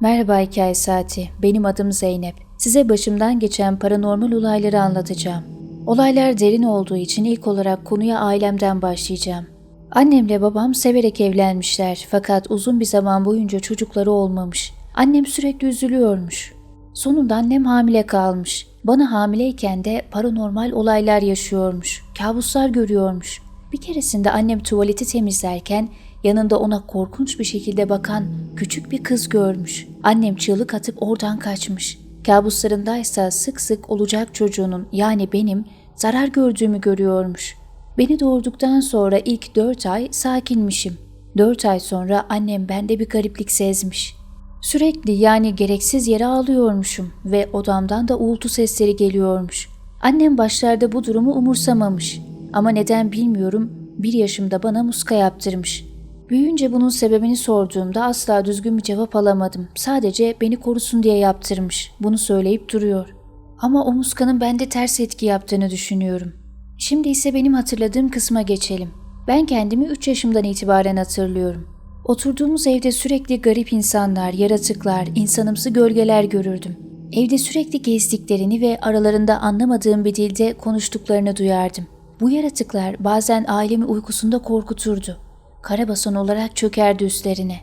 Merhaba Hikaye Saati. Benim adım Zeynep. Size başımdan geçen paranormal olayları anlatacağım. Olaylar derin olduğu için ilk olarak konuya ailemden başlayacağım. Annemle babam severek evlenmişler fakat uzun bir zaman boyunca çocukları olmamış. Annem sürekli üzülüyormuş. Sonunda annem hamile kalmış. Bana hamileyken de paranormal olaylar yaşıyormuş. Kabuslar görüyormuş. Bir keresinde annem tuvaleti temizlerken yanında ona korkunç bir şekilde bakan küçük bir kız görmüş. Annem çığlık atıp oradan kaçmış. Kabuslarındaysa sık sık olacak çocuğunun yani benim zarar gördüğümü görüyormuş. Beni doğurduktan sonra ilk dört ay sakinmişim. Dört ay sonra annem bende bir gariplik sezmiş. Sürekli yani gereksiz yere ağlıyormuşum ve odamdan da uğultu sesleri geliyormuş. Annem başlarda bu durumu umursamamış ama neden bilmiyorum bir yaşımda bana muska yaptırmış. Büyüyünce bunun sebebini sorduğumda asla düzgün bir cevap alamadım. Sadece beni korusun diye yaptırmış. Bunu söyleyip duruyor. Ama o muskanın bende ters etki yaptığını düşünüyorum. Şimdi ise benim hatırladığım kısma geçelim. Ben kendimi 3 yaşımdan itibaren hatırlıyorum. Oturduğumuz evde sürekli garip insanlar, yaratıklar, insanımsı gölgeler görürdüm. Evde sürekli gezdiklerini ve aralarında anlamadığım bir dilde konuştuklarını duyardım. Bu yaratıklar bazen ailemi uykusunda korkuturdu. Karabasan olarak çökerdi üstlerine.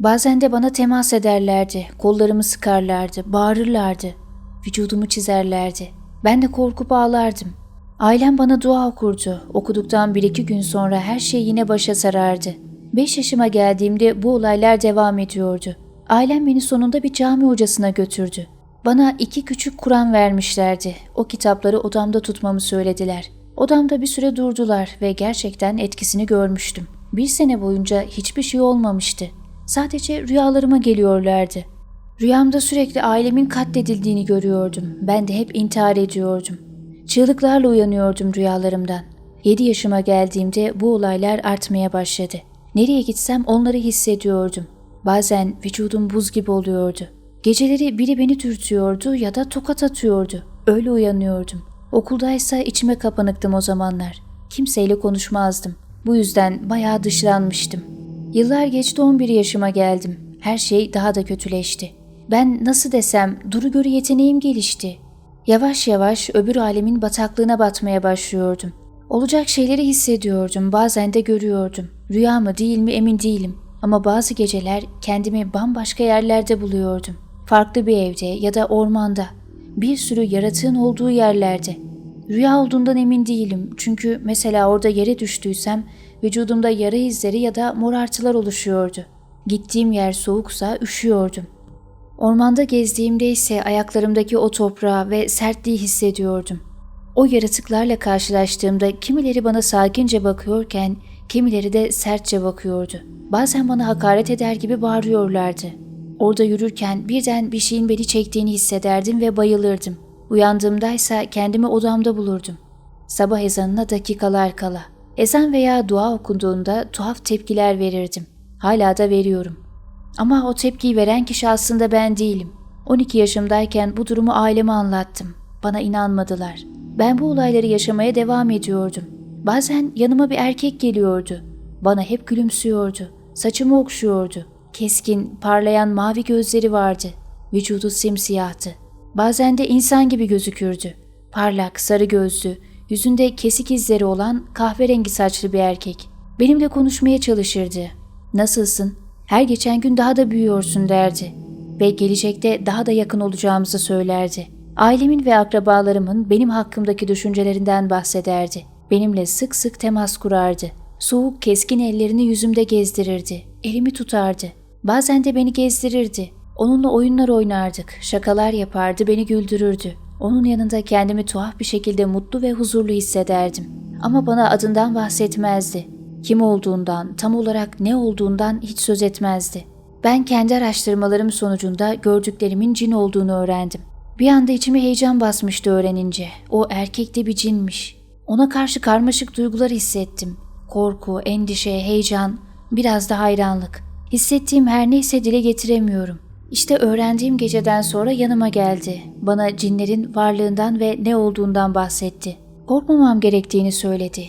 Bazen de bana temas ederlerdi, kollarımı sıkarlardı, bağırırlardı, vücudumu çizerlerdi. Ben de korkup ağlardım. Ailem bana dua okurdu. Okuduktan bir iki gün sonra her şey yine başa sarardı. Beş yaşıma geldiğimde bu olaylar devam ediyordu. Ailem beni sonunda bir cami hocasına götürdü. Bana iki küçük Kur'an vermişlerdi. O kitapları odamda tutmamı söylediler. Odamda bir süre durdular ve gerçekten etkisini görmüştüm. Bir sene boyunca hiçbir şey olmamıştı. Sadece rüyalarıma geliyorlardı. Rüyamda sürekli ailemin katledildiğini görüyordum. Ben de hep intihar ediyordum. Çığlıklarla uyanıyordum rüyalarımdan. 7 yaşıma geldiğimde bu olaylar artmaya başladı. Nereye gitsem onları hissediyordum. Bazen vücudum buz gibi oluyordu. Geceleri biri beni dürtüyordu ya da tokat atıyordu. Öyle uyanıyordum. Okuldaysa içime kapanıktım o zamanlar. Kimseyle konuşmazdım. Bu yüzden bayağı dışlanmıştım. Yıllar geçti 11 yaşıma geldim. Her şey daha da kötüleşti. Ben nasıl desem duru görü yeteneğim gelişti. Yavaş yavaş öbür alemin bataklığına batmaya başlıyordum. Olacak şeyleri hissediyordum, bazen de görüyordum. Rüya mı değil mi emin değilim. Ama bazı geceler kendimi bambaşka yerlerde buluyordum. Farklı bir evde ya da ormanda. Bir sürü yaratığın olduğu yerlerde. Rüya olduğundan emin değilim çünkü mesela orada yere düştüysem vücudumda yara izleri ya da morartılar oluşuyordu. Gittiğim yer soğuksa üşüyordum. Ormanda gezdiğimde ise ayaklarımdaki o toprağı ve sertliği hissediyordum. O yaratıklarla karşılaştığımda kimileri bana sakince bakıyorken kimileri de sertçe bakıyordu. Bazen bana hakaret eder gibi bağırıyorlardı. Orada yürürken birden bir şeyin beni çektiğini hissederdim ve bayılırdım. Uyandığımdaysa kendimi odamda bulurdum. Sabah ezanına dakikalar kala. Ezan veya dua okunduğunda tuhaf tepkiler verirdim. Hala da veriyorum. Ama o tepkiyi veren kişi aslında ben değilim. 12 yaşımdayken bu durumu aileme anlattım. Bana inanmadılar. Ben bu olayları yaşamaya devam ediyordum. Bazen yanıma bir erkek geliyordu. Bana hep gülümsüyordu. Saçımı okşuyordu. Keskin, parlayan mavi gözleri vardı. Vücudu simsiyahtı. Bazen de insan gibi gözükürdü. Parlak, sarı gözlü, yüzünde kesik izleri olan kahverengi saçlı bir erkek. Benimle konuşmaya çalışırdı. Nasılsın? Her geçen gün daha da büyüyorsun derdi. Ve gelecekte daha da yakın olacağımızı söylerdi. Ailemin ve akrabalarımın benim hakkımdaki düşüncelerinden bahsederdi. Benimle sık sık temas kurardı. Soğuk keskin ellerini yüzümde gezdirirdi. Elimi tutardı. Bazen de beni gezdirirdi. Onunla oyunlar oynardık, şakalar yapardı, beni güldürürdü. Onun yanında kendimi tuhaf bir şekilde mutlu ve huzurlu hissederdim. Ama bana adından bahsetmezdi. Kim olduğundan, tam olarak ne olduğundan hiç söz etmezdi. Ben kendi araştırmalarım sonucunda gördüklerimin cin olduğunu öğrendim. Bir anda içime heyecan basmıştı öğrenince. O erkek de bir cinmiş. Ona karşı karmaşık duygular hissettim. Korku, endişe, heyecan, biraz da hayranlık. Hissettiğim her neyse dile getiremiyorum. İşte öğrendiğim geceden sonra yanıma geldi. Bana cinlerin varlığından ve ne olduğundan bahsetti. Korkmamam gerektiğini söyledi.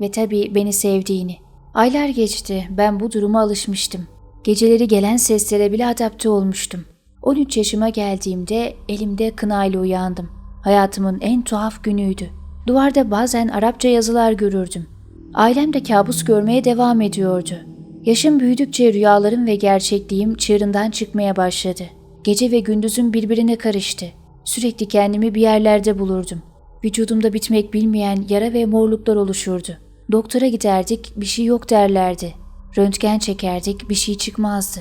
Ve tabii beni sevdiğini. Aylar geçti. Ben bu duruma alışmıştım. Geceleri gelen seslere bile adapte olmuştum. 13 yaşıma geldiğimde elimde kınayla uyandım. Hayatımın en tuhaf günüydü. Duvarda bazen Arapça yazılar görürdüm. Ailem de kabus görmeye devam ediyordu. Yaşım büyüdükçe rüyalarım ve gerçekliğim çığırından çıkmaya başladı. Gece ve gündüzüm birbirine karıştı. Sürekli kendimi bir yerlerde bulurdum. Vücudumda bitmek bilmeyen yara ve morluklar oluşurdu. Doktora giderdik, bir şey yok derlerdi. Röntgen çekerdik, bir şey çıkmazdı.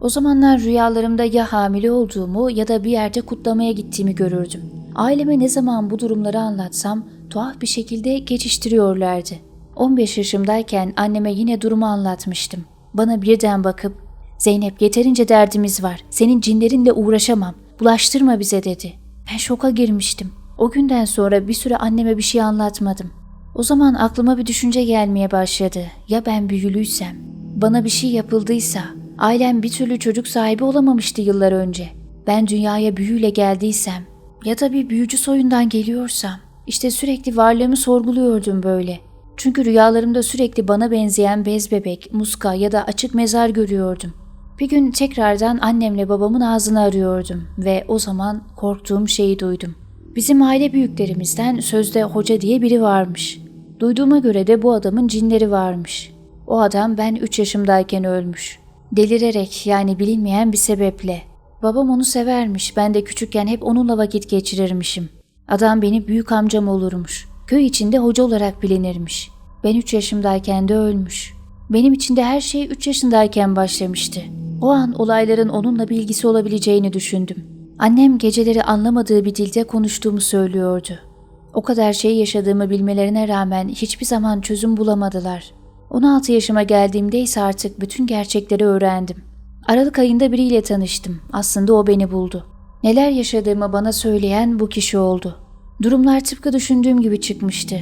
O zamanlar rüyalarımda ya hamile olduğumu ya da bir yerde kutlamaya gittiğimi görürdüm. Aileme ne zaman bu durumları anlatsam tuhaf bir şekilde geçiştiriyorlardı. 15 yaşımdayken anneme yine durumu anlatmıştım. Bana birden bakıp Zeynep yeterince derdimiz var. Senin cinlerinle uğraşamam. Bulaştırma bize dedi. Ben şoka girmiştim. O günden sonra bir süre anneme bir şey anlatmadım. O zaman aklıma bir düşünce gelmeye başladı. Ya ben büyülüysem? Bana bir şey yapıldıysa? Ailem bir türlü çocuk sahibi olamamıştı yıllar önce. Ben dünyaya büyüyle geldiysem? Ya da bir büyücü soyundan geliyorsam? İşte sürekli varlığımı sorguluyordum böyle. Çünkü rüyalarımda sürekli bana benzeyen bez bebek, muska ya da açık mezar görüyordum. Bir gün tekrardan annemle babamın ağzını arıyordum ve o zaman korktuğum şeyi duydum. Bizim aile büyüklerimizden sözde hoca diye biri varmış. Duyduğuma göre de bu adamın cinleri varmış. O adam ben 3 yaşımdayken ölmüş. Delirerek yani bilinmeyen bir sebeple. Babam onu severmiş. Ben de küçükken hep onunla vakit geçirirmişim. Adam benim büyük amcam olurmuş. Köy içinde hoca olarak bilinirmiş. Ben 3 yaşımdayken de ölmüş. Benim için de her şey 3 yaşındayken başlamıştı. O an olayların onunla bir ilgisi olabileceğini düşündüm. Annem geceleri anlamadığı bir dilde konuştuğumu söylüyordu. O kadar şey yaşadığımı bilmelerine rağmen hiçbir zaman çözüm bulamadılar. 16 yaşıma geldiğimde ise artık bütün gerçekleri öğrendim. Aralık ayında biriyle tanıştım. Aslında o beni buldu. Neler yaşadığımı bana söyleyen bu kişi oldu. Durumlar tıpkı düşündüğüm gibi çıkmıştı.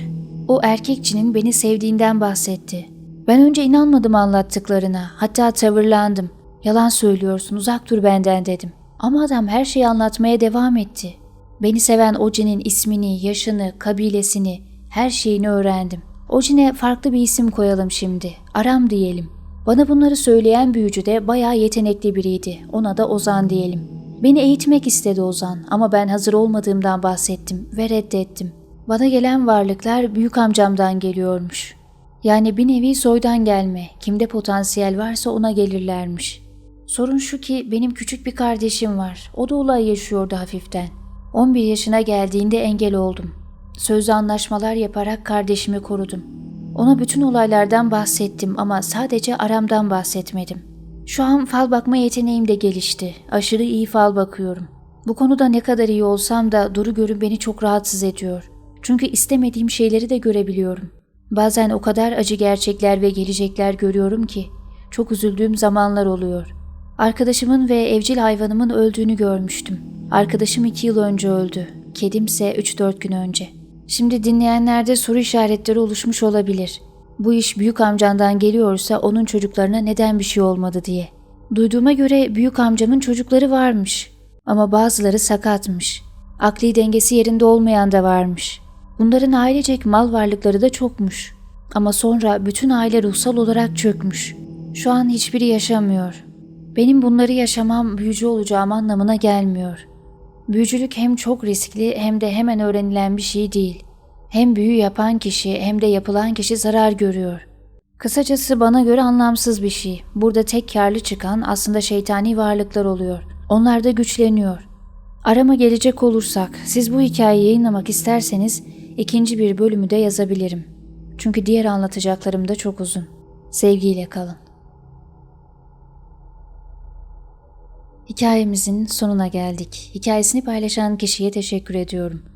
O erkekçinin beni sevdiğinden bahsetti. Ben önce inanmadım anlattıklarına. Hatta tavırlandım. Yalan söylüyorsun uzak dur benden dedim. Ama adam her şeyi anlatmaya devam etti. Beni seven Oce'nin ismini, yaşını, kabilesini, her şeyini öğrendim. Oce'ne farklı bir isim koyalım şimdi. Aram diyelim. Bana bunları söyleyen büyücü de bayağı yetenekli biriydi. Ona da Ozan diyelim. Beni eğitmek istedi Ozan ama ben hazır olmadığımdan bahsettim ve reddettim. Bana gelen varlıklar büyük amcamdan geliyormuş. Yani bir nevi soydan gelme. Kimde potansiyel varsa ona gelirlermiş. Sorun şu ki benim küçük bir kardeşim var. O da olay yaşıyordu hafiften. 11 yaşına geldiğinde engel oldum. Sözlü anlaşmalar yaparak kardeşimi korudum. Ona bütün olaylardan bahsettim ama sadece aramdan bahsetmedim. Şu an fal bakma yeteneğim de gelişti. Aşırı iyi fal bakıyorum. Bu konuda ne kadar iyi olsam da Duru görün beni çok rahatsız ediyor. Çünkü istemediğim şeyleri de görebiliyorum. Bazen o kadar acı gerçekler ve gelecekler görüyorum ki çok üzüldüğüm zamanlar oluyor. Arkadaşımın ve evcil hayvanımın öldüğünü görmüştüm. Arkadaşım iki yıl önce öldü. Kedimse 3-4 gün önce. Şimdi dinleyenlerde soru işaretleri oluşmuş olabilir. Bu iş büyük amcandan geliyorsa onun çocuklarına neden bir şey olmadı diye. Duyduğuma göre büyük amcamın çocukları varmış. Ama bazıları sakatmış. Akli dengesi yerinde olmayan da varmış. Bunların ailecek mal varlıkları da çokmuş. Ama sonra bütün aile ruhsal olarak çökmüş. Şu an hiçbiri yaşamıyor. Benim bunları yaşamam büyücü olacağım anlamına gelmiyor. Büyücülük hem çok riskli hem de hemen öğrenilen bir şey değil. Hem büyü yapan kişi hem de yapılan kişi zarar görüyor. Kısacası bana göre anlamsız bir şey. Burada tek karlı çıkan aslında şeytani varlıklar oluyor. Onlar da güçleniyor. Arama gelecek olursak, siz bu hikayeyi yayınlamak isterseniz ikinci bir bölümü de yazabilirim. Çünkü diğer anlatacaklarım da çok uzun. Sevgiyle kalın. Hikayemizin sonuna geldik. Hikayesini paylaşan kişiye teşekkür ediyorum.